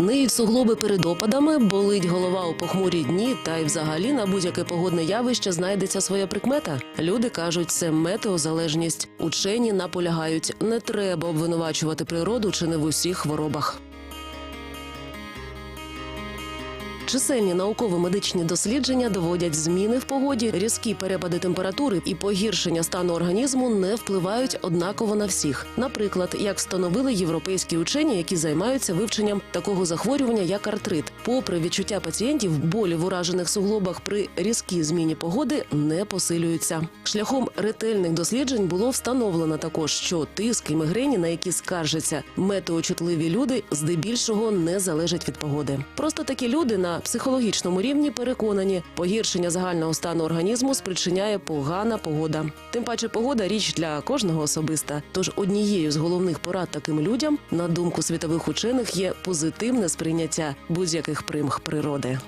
Ниють суглоби перед опадами, болить голова у похмурі дні, та й взагалі на будь-яке погодне явище знайдеться своя прикмета. Люди кажуть, це метеозалежність. Учені наполягають, не треба обвинувачувати природу чи не в усіх хворобах. Чисельні науково-медичні дослідження доводять зміни в погоді, різкі перепади температури і погіршення стану організму не впливають однаково на всіх. Наприклад, як встановили європейські учені, які займаються вивченням такого захворювання, як артрит. Попри відчуття пацієнтів, болі в уражених суглобах при різкій зміні погоди не посилюються. Шляхом ретельних досліджень було встановлено також, що тиск і мигрені, на які скаржаться метеочутливі люди, здебільшого не залежать від погоди. Просто такі люди на психологічному рівні переконані, погіршення загального стану організму спричиняє погана погода. Тим паче, погода річ для кожного особиста. Тож однією з головних порад таким людям, на думку світових учених, є позитивне сприйняття будь-яких примх природи.